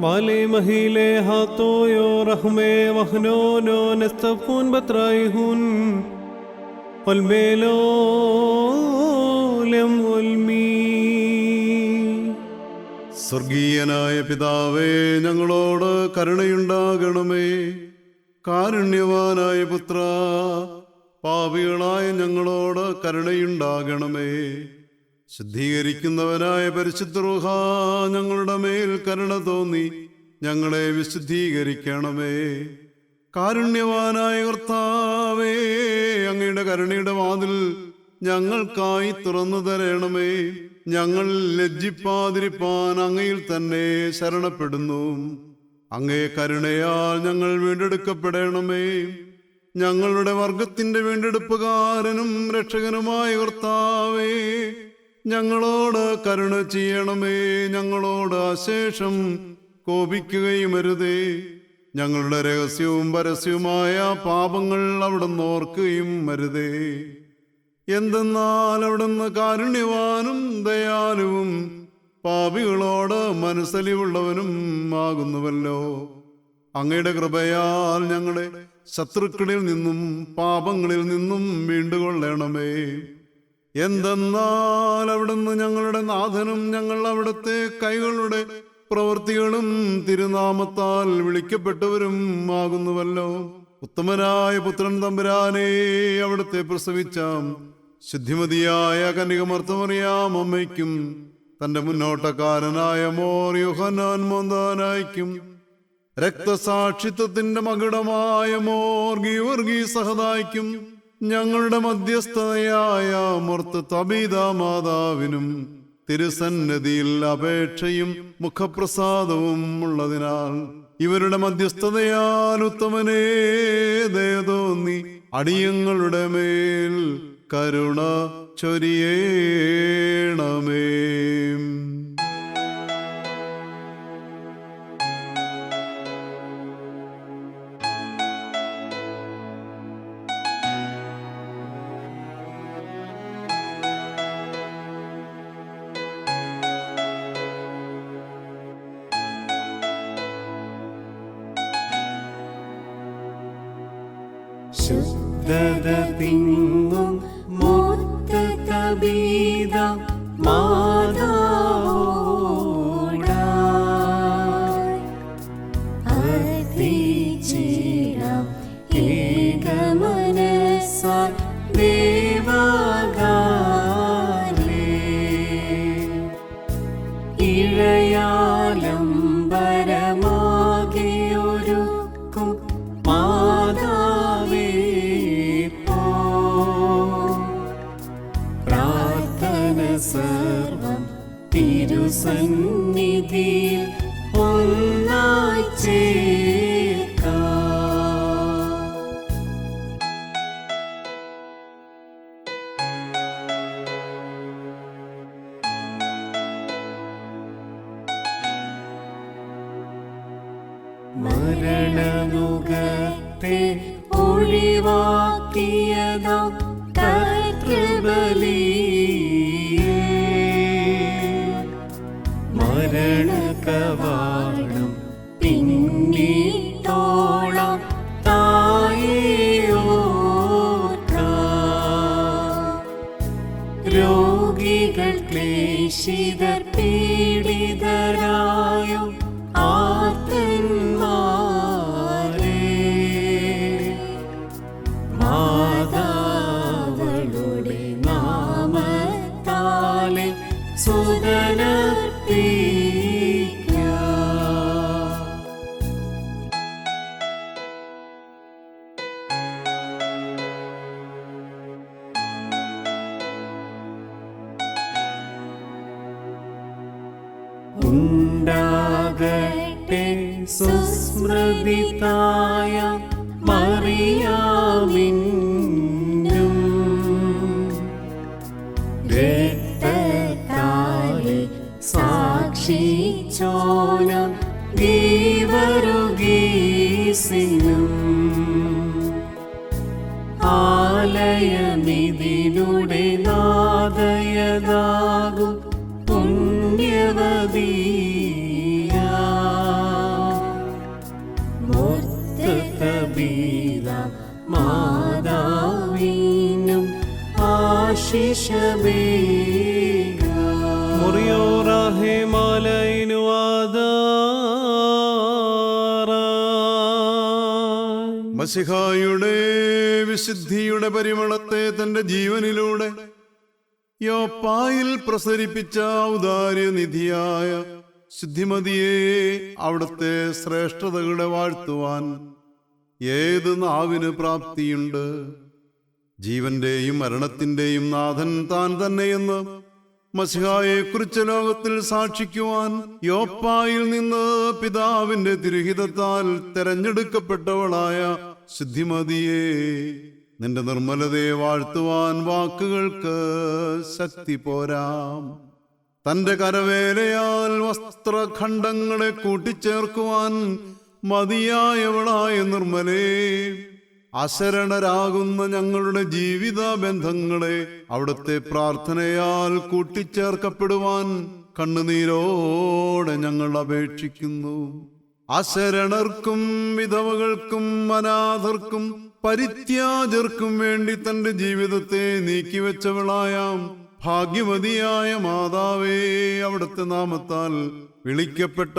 വാലെ മഹിലെ ഹാത്തോയോ റഹ്മേ വഹ്നോനോ നസ്തഫൂൻ ബത്രായിഹുൻ. ഒൽമേലോ ലം ഒൽമീ സ്വർഗീയനായ പിതാവേ ഞങ്ങളോട് കരുണയുണ്ടാകണമേ. കാരുണ്യവാനായ പുത്ര പാപികളായ ഞങ്ങളോട് കരുണയുണ്ടാകണമേ. ശുദ്ധീകരിക്കുന്നവനായ പരിശുദ്ധ ഞങ്ങളുടെ മേൽ കരുണ തോന്നി ഞങ്ങളെ വിശുദ്ധീകരിക്കണമേ. കാരുണ്യവാനായ കർത്താവേ അങ്ങയുടെ കരുണയുടെ വാതിൽ ഞങ്ങൾക്കായി തുറന്നു തരണമേ. ഞങ്ങൾ ലജ്ജിപ്പാതിരിപ്പാൻ അങ്ങയിൽ തന്നെ ശരണപ്പെടുന്നു. അങ്ങേ കരുണയാൽ ഞങ്ങൾ വീണ്ടെടുക്കപ്പെടണമേ. ഞങ്ങളുടെ വർഗത്തിന്റെ വീണ്ടെടുപ്പുകാരനും രക്ഷകനുമായ കർത്താവേ ഞങ്ങളോട് കരുണ ചെയ്യണമേ ഞങ്ങളോട് അശേഷം കോപിക്കുകയും അരുതേ ഞങ്ങളുടെ രഹസ്യവും പരസ്യവുമായ പാപങ്ങൾ അവിടുന്ന് ഓർക്കുകയും അരുതേ എന്തെന്നാൽ അവിടുന്ന് കാരുണ്യവാനും ദയാലുവും പാപികളോട് മനസ്സലിവുള്ളവനും ആകുന്നുവല്ലോ. അങ്ങയുടെ കൃപയാൽ ഞങ്ങളെ ശത്രുക്കളിൽ നിന്നും പാപങ്ങളിൽ നിന്നും വീണ്ടുകൊള്ളണമേ. എന്തെന്നാൽ അവിടുന്ന് ഞങ്ങളുടെ നാഥനും ഞങ്ങൾ അവിടുത്തെ കൈകളുടെ പ്രവൃത്തികളും തിരുനാമത്താൽ വിളിക്കപ്പെട്ടവരും ആകുന്നുവല്ലോ. ഉത്തമനായ പുത്രൻ തമ്പുരാനെ അവിടുത്തെ പ്രസവിച്ചാം. ശുദ്ധിമതിയായ കനികമർത്തമറിയാം അമ്മയ്ക്കും തന്റെ മുന്നോട്ടക്കാരനായ മോർ യുഹനാൻ മോന്താനായിക്കും. രക്തസാക്ഷിത്വത്തിന്റെ മകുടമായ മോർഗി വർഗി സഹതായിക്കും ഞങ്ങളുടെ മധ്യസ്ഥതയായ മുർത്ത് തബീത മാതാവിനും തിരുസന്നതിയിൽ അപേക്ഷയും മുഖപ്രസാദവും ഉള്ളതിനാൽ ഇവരുടെ മധ്യസ്ഥതയാൽ ഉത്തമനേ ദയതോന്നി അടിയങ്ങളുടെ മേൽ കരുണ ചൊരിയേണമേ. ശുദ്ധത തിങ്ങും മൂത്ത കബീത മാതാവോടായി மரண கவா benuti. സാക്ഷിച്ചോന ദീവരുഗീസിനും ആലയ ഹൃദയമിതിലൂടെ മസിഹായുടെ വിശുദ്ധിയുടെ പരിമളത്തെ തന്റെ ജീവനിലൂടെ യോപ്പായിൽ പ്രസരിപ്പിച്ച ഔദാര്യനിധിയായ ശുദ്ധിമതിയെ അവിടുത്തെ ശ്രേഷ്ഠതകളെ വാഴ്ത്തുവാൻ ഏത് നാവിന് പ്രാപ്തിയുണ്ട്? ജീവന്റെയും മരണത്തിന്റെയും നാഥൻ താൻ തന്നെയെന്ന് മസിഹായെക്കുറിച്ച് ലോകത്തിൽ സാക്ഷിക്കുവാൻ യോപ്പായിൽ നിന്ന് പിതാവിന്റെ തിരുഹിതത്താൽ തെരഞ്ഞെടുക്കപ്പെട്ടവളായ ശുദ്ധിമതിയെ നിന്റെ നിർമ്മലതയെ വാഴ്ത്തുവാൻ വാക്കുകൾക്ക് ശക്തി പോരാം. തന്റെ കരവേലയാൽ വസ്ത്രഖണ്ഡങ്ങളെ കൂട്ടിച്ചേർക്കുവാൻ മതിയായവളായ നിർമ്മലേ അശരണരാകുന്ന ഞങ്ങളുടെ ജീവിത ബന്ധങ്ങളെ അവിടുത്തെ പ്രാർത്ഥനയാൽ കൂട്ടിച്ചേർക്കപ്പെടുവാൻ കണ്ണുനീരോടെ ഞങ്ങൾ അപേക്ഷിക്കുന്നു. അശരണർക്കും വിധവകൾക്കും അനാഥർക്കും പരിത്യാജർക്കും വേണ്ടി തന്റെ ജീവിതത്തെ നീക്കിവെച്ചവളായാം. ഭാഗ്യവതിയായ മാതാവേ അവിടുത്തെ നാമത്താൽ വിളിക്കപ്പെട്ട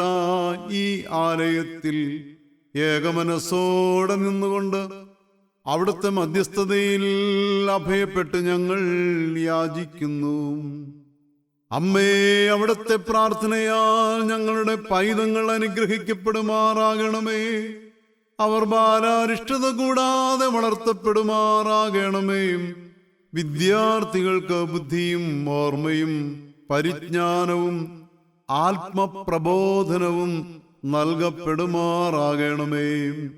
ഈ ആലയത്തിൽ ഏകമനസ്സോടെ നിന്നുകൊണ്ട് അവിടുത്തെ മധ്യസ്ഥതയിൽ അഭയപ്പെട്ട് ഞങ്ങൾ യാചിക്കുന്നു. അമ്മേ അവിടുത്തെ പ്രാർത്ഥനയാൽ ഞങ്ങളുടെ പൈതങ്ങൾ അനുഗ്രഹിക്കപ്പെടുമാറാകണമേ. അവർ ബാലാരിഷ്ടത കൂടാതെ വളർത്തപ്പെടുമാറാകണമേ. വിദ്യാർത്ഥികൾക്ക് ബുദ്ധിയും ഓർമ്മയും പരിജ്ഞാനവും ആത്മപ്രബോധനവും നൽകപ്പെടുമാറാകണമേ.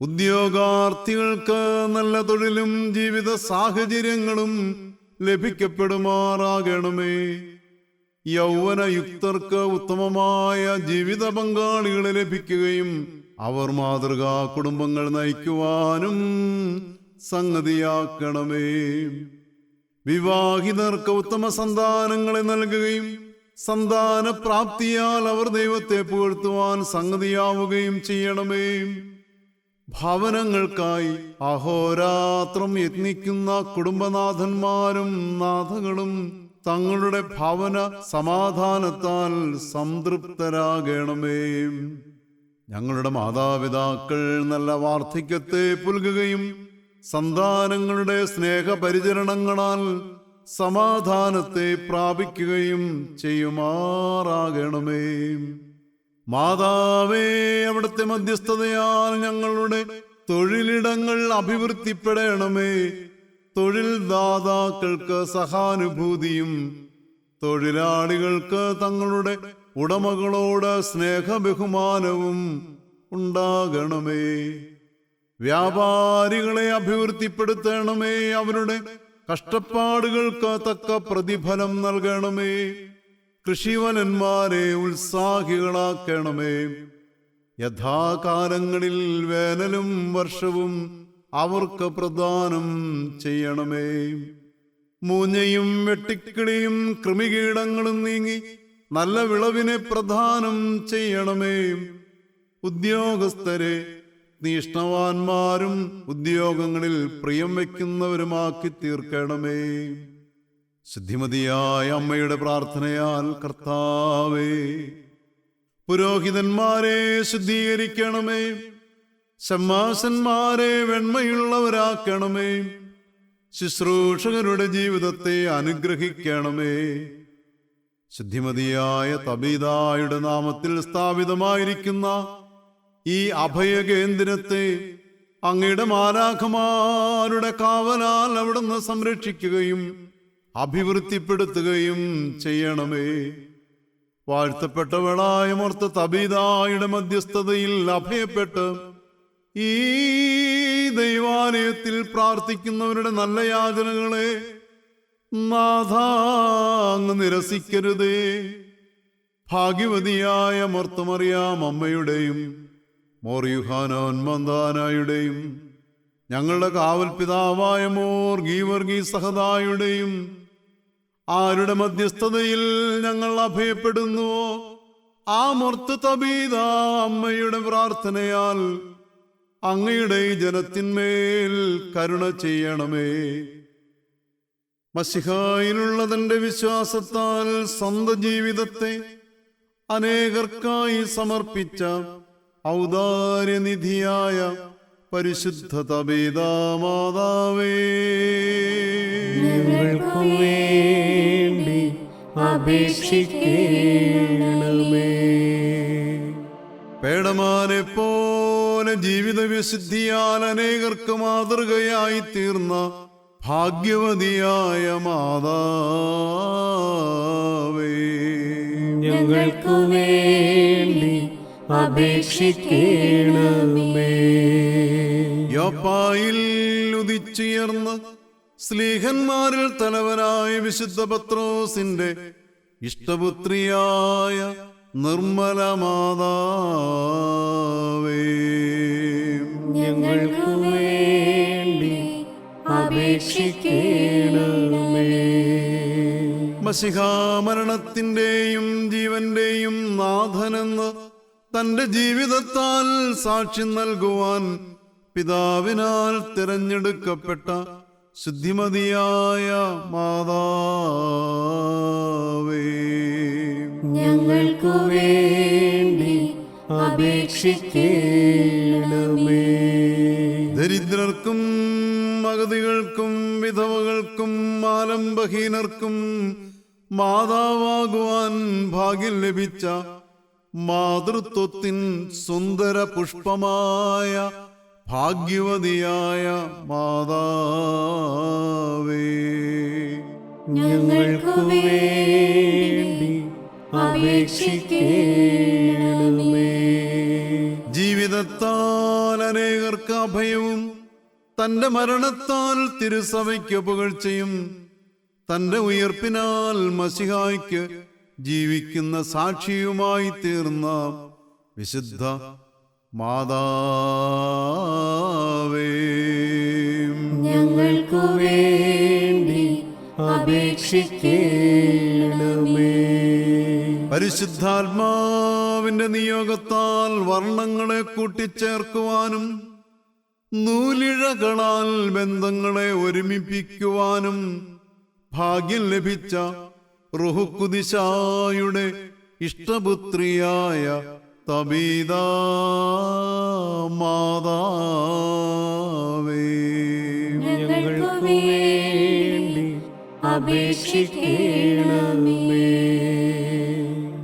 ഉദ്യോഗാർത്ഥികൾക്ക് നല്ല തൊഴിലും ജീവിത സാഹചര്യങ്ങളും ലഭിക്കപ്പെടുമാറാകണമേ. യൗവനയുക്തർക്ക് ഉത്തമമായ ജീവിത പങ്കാളികളെ ലഭിക്കുകയും അവർ മാതൃകാ കുടുംബങ്ങൾ നയിക്കുവാനും സംഗതിയാക്കണമേ. വിവാഹിതർക്ക് ഉത്തമ സന്താനങ്ങളെ നൽകുകയും സന്താന പ്രാപ്തിയാൽ അവർ ദൈവത്തെ പുകഴ്ത്തുവാൻ സംഗതിയാവുകയും ചെയ്യണമേ. ഭവനങ്ങൾക്കായി അഹോരാത്രം യത്നിക്കുന്ന കുടുംബനാഥന്മാരും നാഥകളും തങ്ങളുടെ ഭവന സമാധാനത്താൽ സംതൃപ്തരാകണമേ. ഞങ്ങളുടെ മാതാപിതാക്കൾ നല്ല വാർദ്ധക്യത്തെ പുൽകുകയും സന്താനങ്ങളുടെ സ്നേഹപരിചരണങ്ങളാൽ സമാധാനത്തെ പ്രാപിക്കുകയും ചെയ്യുമാറാകണമേ. മാതാവേ അവിടുത്തെ മധ്യസ്ഥതയാൽ ഞങ്ങളുടെ തൊഴിലിടങ്ങൾ അഭിവൃദ്ധിപ്പെടണമേ. തൊഴിൽ ദാതാക്കൾക്ക് സഹാനുഭൂതിയും തൊഴിലാളികൾക്ക് തങ്ങളുടെ ഉടമകളോട് സ്നേഹബഹുമാനവും ഉണ്ടാകണമേ. വ്യാപാരികളെ അഭിവൃദ്ധിപ്പെടുത്തണമേ. അവരുടെ കഷ്ടപ്പാടുകൾക്ക് തക്ക പ്രതിഫലം നൽകണമേ. കൃഷിവനന്മാരെ ഉത്സാഹികളാക്കണമേ. യഥാകാലങ്ങളിൽ വേനലും വർഷവും അവർക്ക് പ്രദാനം ചെയ്യണമേ. മൂഞ്ഞയും വെട്ടിക്കിളിയും കൃമികീടങ്ങളും നീങ്ങി നല്ല വിളവിനെ പ്രദാനം ചെയ്യണമേ. ഉദ്യോഗസ്ഥരെ നീഷ്ണവാന്മാരും ഉദ്യോഗങ്ങളിൽ പ്രിയം വയ്ക്കുന്നവരുമാക്കി തീർക്കണമേ ശുദ്ധിമതിയായ അമ്മയുടെ പ്രാർത്ഥനയാൽ കർത്താവേ പുരോഹിതന്മാരെ ശുദ്ധീകരിക്കണമേ സമ്മാസന്മാരെ വെണ്മയുള്ളവരാക്കണമേ ശുശ്രൂഷകരുടെ ജീവിതത്തെ അനുഗ്രഹിക്കണമേ. ശുദ്ധിമതിയായ തബീതായുടെ നാമത്തിൽ സ്ഥാപിതമായിരിക്കുന്ന ഈ അഭയകേന്ദ്രത്തെ അങ്ങയുടെ മാലാഖമാരുടെ കാവലാൽ അവിടുന്ന് സംരക്ഷിക്കുകയും അഭിവൃദ്ധിപ്പെടുത്തുകയും ചെയ്യണമേ. വാഴ്ത്തപ്പെട്ടവളായ മോർത്ത തബീതായുടെ മധ്യസ്ഥതയിൽ അഭയപ്പെട്ട് ഈ ദൈവാലയത്തിൽ പ്രാർത്ഥിക്കുന്നവരുടെ നല്ല യാചനകളെ നാഥാങ് നിരസിക്കരുതേ. ഭാഗ്യവതിയായ മർത്തമറിയാം അമ്മയുടെയും മോറിയുഹാനോൻ മന്ദാനായുടെയും ഞങ്ങളുടെ കാവൽ പിതാവായ മോർ ഗീവർഗീ സഹദായുടെയും ആരുടെ മധ്യസ്ഥതയിൽ ഞങ്ങൾ അഭയപ്പെടുന്നുവോ? ആ മൊർത്ത് തബീത അമ്മയുടെ പ്രാർത്ഥനയാൽ അങ്ങയുടെ ഈ ജനത്തിന്മേൽ കരുണ ചെയ്യണമേ. മസിഹായിലുള്ള തന്റെ വിശ്വാസത്താൽ സ്വന്തം ജീവിതത്തെ അനേകർക്കായി സമർപ്പിച്ച ഔദാര്യനിധിയായ പരിശുദ്ധ തബീതാ മാതാവേ. അപേക്ഷിക്കണമേ. പേടമാനെ പോലെ ജീവിത വിശുദ്ധിയാൽ അനേകർക്ക് മാതൃകയായി തീർന്ന ഭാഗ്യവതിയായ മാതാവേ. ഞങ്ങൾക്കു വേണ്ടി അപേക്ഷിക്കണമേ. യോപ്പായിൽ ഉദിച്ചുയർന്ന് സ്ലീഹന്മാരിൽ തലവനായ വിശുദ്ധ പത്രോസിന്റെ ഇഷ്ടപുത്രിയായ നിർമ്മല മാതാവേ. ഞങ്ങൾക്കു വേണ്ടി അപേക്ഷിക്കണമേ. മസിഹാമരണത്തിന്റെയും ജീവന്റെയും നാഥനെന്ന് തന്റെ ജീവിതത്താൽ സാക്ഷ്യം നൽകുവാൻ പിതാവിനാൽ തിരഞ്ഞെടുക്കപ്പെട്ട ശുദ്ധിമതിയായ മാതാവേ. ഞങ്ങൾക്കു വേണ്ടി അപേക്ഷിക്കണമേ. ദരിദ്രർക്കും അഗതികൾക്കും വിധവകൾക്കും ആലംബഹീനർക്കും മാതാവാകുവാൻ ഭാഗ്യം ലഭിച്ച മാതൃത്വത്തിൻ സുന്ദര പുഷ്പമായ ഭാഗ്യവതിയായ മാതാവേ ഞങ്ങൾക്കു വേണ്ടി അപേക്ഷിക്കണമേ. ജീവിതത്താൽ അനേകർക്ക് അഭയവും തന്റെ മരണത്താൽ തിരുസഭയ്ക്ക് പുകഴ്ചയും തന്റെ ഉയർപ്പിനാൽ മസിഹായ്ക്ക് ജീവിക്കുന്ന സാക്ഷിയുമായി തീർന്ന വിശുദ്ധ മാതാവേ. ഞങ്ങൾക്കു വേണ്ടി അപേക്ഷിക്കണമേ. പരിശുദ്ധാത്മാവിന്റെ നിയോഗത്താൽ വർണങ്ങളെ കൂട്ടിച്ചേർക്കുവാനും നൂലിഴകളാൽ ബന്ധങ്ങളെ ഒരുമിപ്പിക്കുവാനും ഭാഗ്യം ലഭിച്ച റുഹുക്കുദിശായുടെ ഇഷ്ടപുത്രിയായ തബീത മാതാവേ. ഞങ്ങൾക്കു വേണ്ടി അപേക്ഷിക്കണമേ.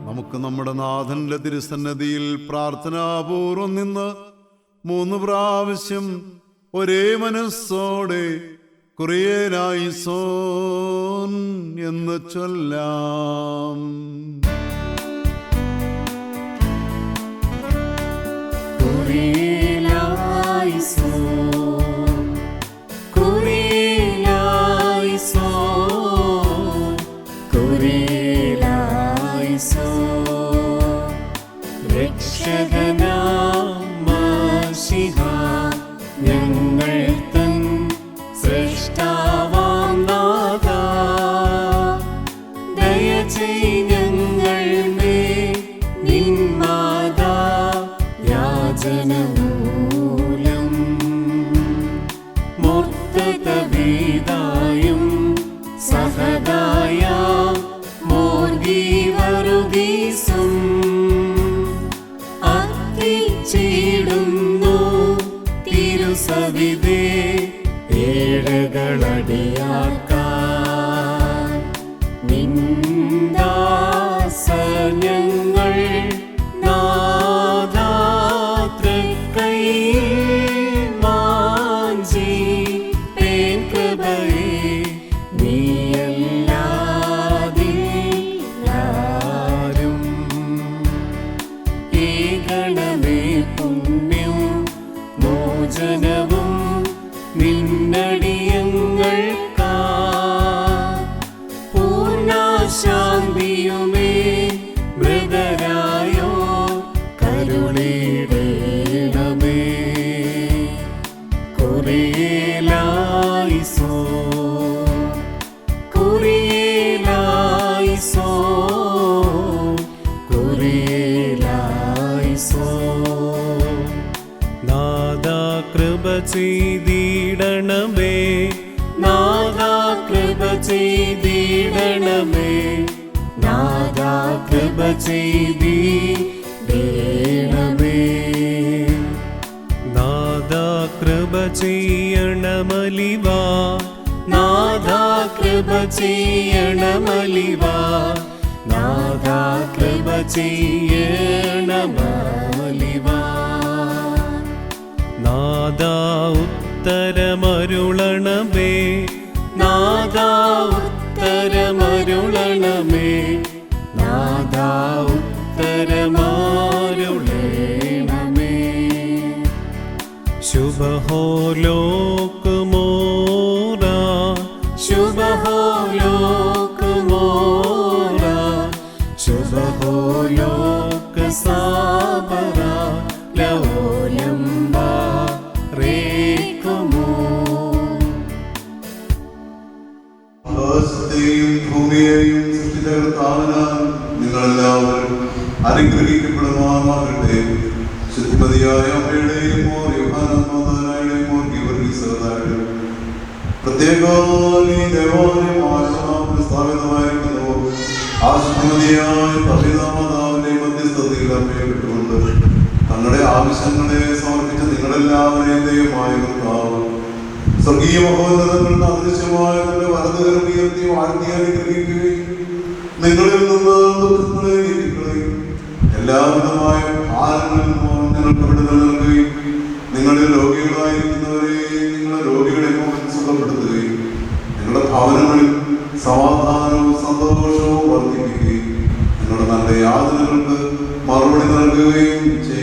നമുക്ക് നമ്മുടെ നാഥന്റെ തിരുസന്നതിയിൽ പ്രാർത്ഥനാപൂർവം നിന്ന് മൂന്ന് പ്രാവശ്യം ഒരേ മനസ്സോടെ കുറിയേനായി സോൻ എന്ന് ചൊല്ലാം. glory. long be you made. കൃപ ചെയ്തിടണമേ നാദാ കൃപ ചെയ്യണമലിവാ. നാദാ കൃപ ചെയ്യണമലിവാ. നാദാ കൃപ ചെയ്യണമലിവാ. നാദാ ഉത്തരമരുളണമേ. നാദാ ഉത്തരമരുളണമേ. शुभ हो लोक मोरा शुभ हो लोक मोरा शुभ हो लोक साबरा ലംബാ റേക്കുമോ ആകാശത്തെയും ഭൂമിയെയും സൃഷ്ടിച്ച കർത്താവിനാൽ നിങ്ങളെല്ലാവരും അനുഗ്രഹിക്കപ്പെടുമാറാകട്ടെ ശുദ്ധിമതിയായ അമ്മയുടെയും ആ തങ്ങളുടെ ആവശ്യങ്ങളെ സമർപ്പിച്ച നിങ്ങളെല്ലാവരെയും സ്വർഗീയ നിങ്ങളിൽ നിന്ന് ദുഃഖങ്ങളെ നീക്കുകയും എല്ലാവിധമായ ഭാരങ്ങളിൽ നിന്നും നിങ്ങൾക്ക് വിടുതൽ നൽകുകയും നിങ്ങളിൽ രോഗികളായിരിക്കുന്നവരെ ഭവനങ്ങളിൽ സമാധാനവും സന്തോഷവും വർദ്ധിപ്പിക്കുകയും നിങ്ങളുടെ നല്ല യാതനകൾക്ക് മറുപടി നൽകുകയും ചെയ്യുമോ